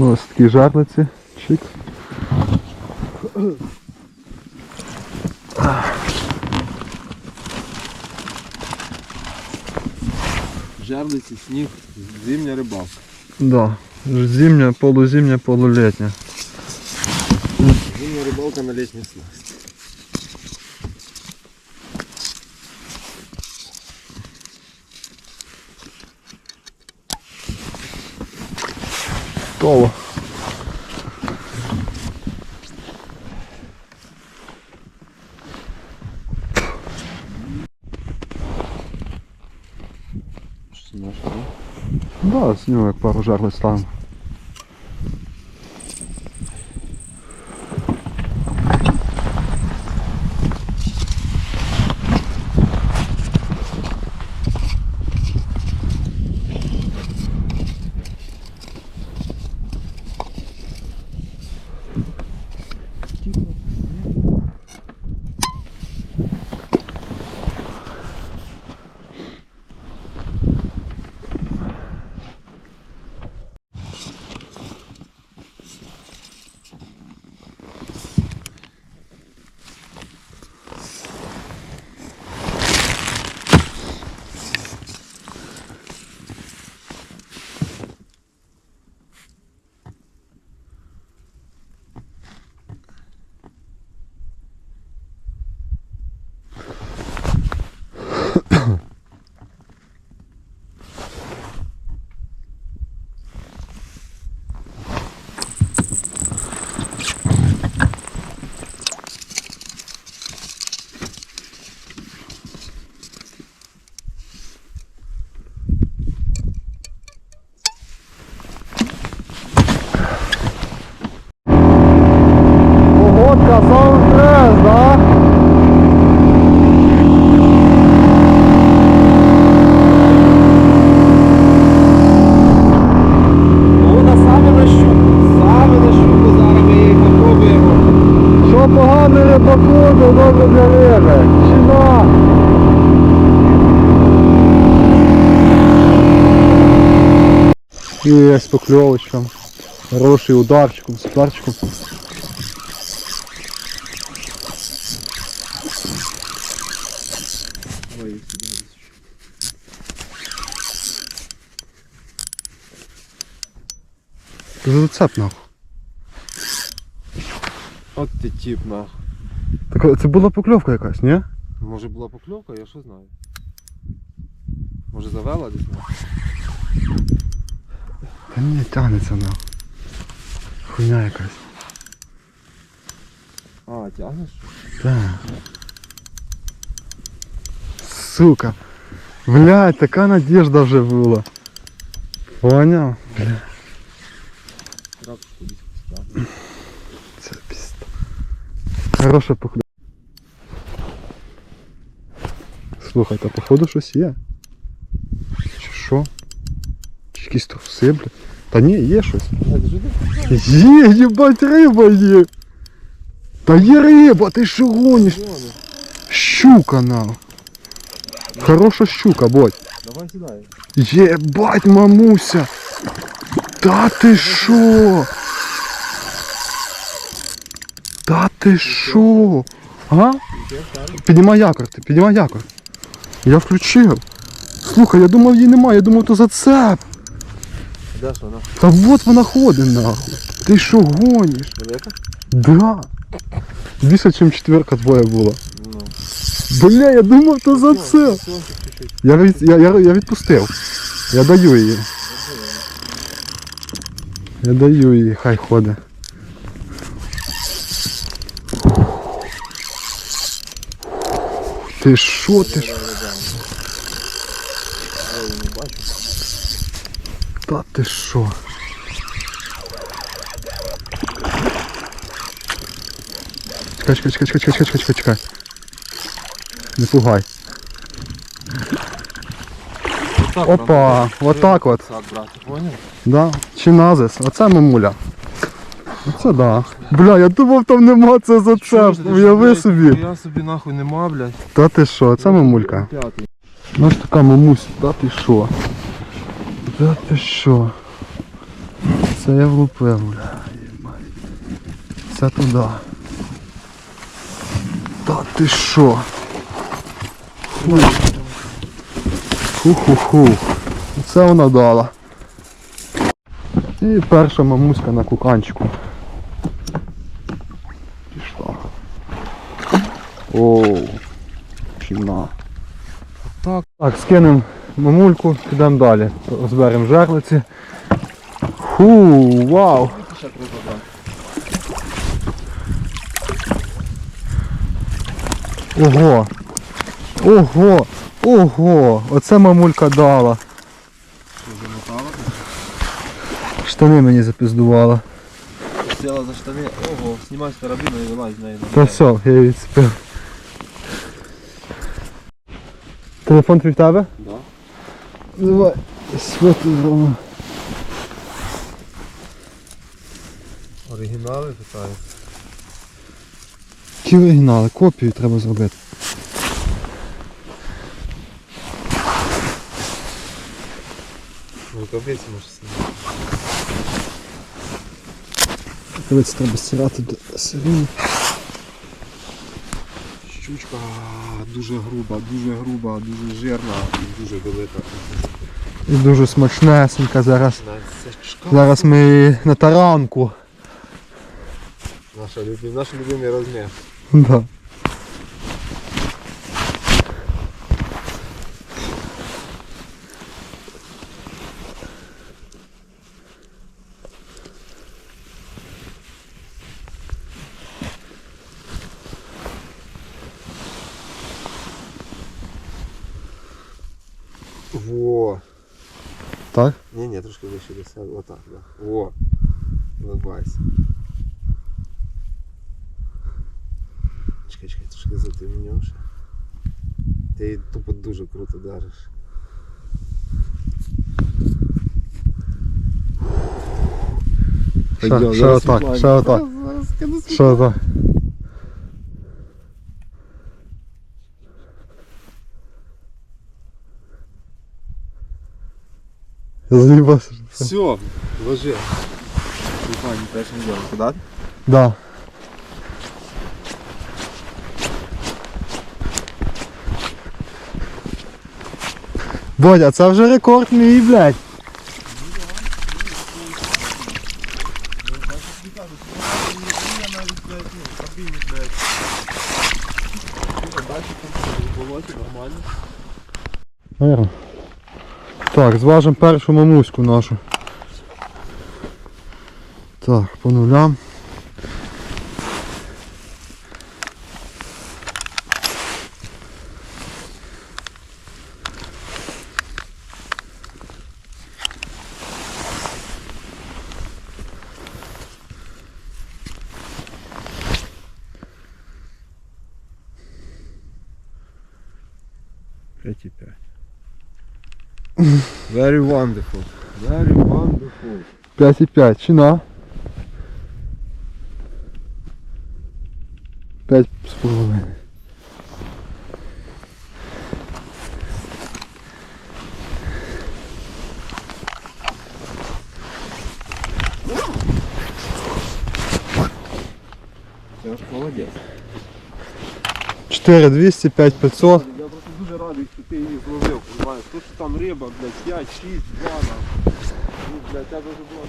Ну, ось такі жарлиці. Чик. Жерлиці, сніг, зимня рибалка. Да. Зимня, полузимня, полулетня. Зимня рибалка на літній снасть. Готово. Да? Як пару жарлиць ставимо. Погодка, саундтрес, да? Вона саме на щуку. Саме на щуку зараз ми її попробуємо. Що погано добре для риби. Чина. Є з покльовочком. Хороший ударчиком, з. Це зацеп нахуй. От ти тіп нахуй. Так це була покльовка якась, ні? Може була покльовка, я що знаю. Може завела десь? Та ні, тягнеться нахуй. Хуйня якась. А, тягнеш? Так. Сука. Блядь, така надежда вже була. Поняв? Бля, Хороша покльовка. Слухай, та походу щось є. Чи що? Чи якісь труси, бля? Та ні, є щось. А, держи десь. Є, їбать, риба є. Та є риба, ти що гониш? Вон, Щука на. Хороша щука, бодь. Давай сідай. Єбать, мамуся! Та ти що? Та ти що? А? Піднімай якор, ти піднімай якор. Я включив. Слухай, я думав її немає, я думав то зацеп. Де ж вона? Та вот вона ходить нахуй. Ти що гониш? Велика? Да. Більше, ніж четверка твоя була. Ну. Бля, я думав то зацеп. Сончик чуть-чуть. Я, від, я, я, я відпустив. Я даю її. Я даю її, хай ходить. Ти що ти? ж? Та ти що? Чекай, чекай, чекай, чекай, чекай, чекай, чекай. Не пугай. отак. Опа, отак от. Сад брати, поняв? Да? Чиназис, оце мамуля. Оце да. Бля, я думав там нема це за це. Уяви собі. Я собі нахуй нема, блядь. Та ти що, це мамулька. Ну ж така мамусь, та ти що? Та ти що? Це я влупив, бля. Це туди. Та ти що? Ху-ху-ху. Це вона дала. І перша мамуська на куканчику. Оу. Чина. Так. Так, скинемо мамульку, підемо далі. Зберемо жерлиці. Ху, вау! Ого! Ого! Ого! Оце мамулька дала. Штани мені запіздувала. Сіла за штани. Ого, знімай з карабіна і вилазь з неї. Та все, я її відцепив. Телефон твій в тебе? Да. Давай, світло. Оригінали питаю. Які оригінали? Копію треба зробити. Ну, капець може знімати. Дивіться, треба стирати до сирені. Щучка дуже груба, дуже груба, дуже жирна і дуже велика. І дуже смачнесенька зараз. Зараз ми на таранку. Наша наш любимий розмір. Да. Во. Так? Ні, ні, трошки вище до себе. Отак, да. Во. Улыбайся. Чекай, чекай, трошки затемнюєш. Ти її тупо дуже круто дариш. Ще, ще отак, ще отак. Ще отак. Заебался. Все, ложи. Руслан, не прячь куда? Да. Бодя, это уже рекорд мій, блядь. Наверное. Так, зважимо першу мамуську нашу. Так, по нулям. П'ять п'ять. Very wonderful. Very wonderful. 5,5. Чина. 5 з половиною. Це ж молодець. 4200, 5500. Я просто дуже радий, що ти її зловив, розумієш? что там риба, блядь, 5, 6, 2, нахуй. Ну, блядь, я дуже було.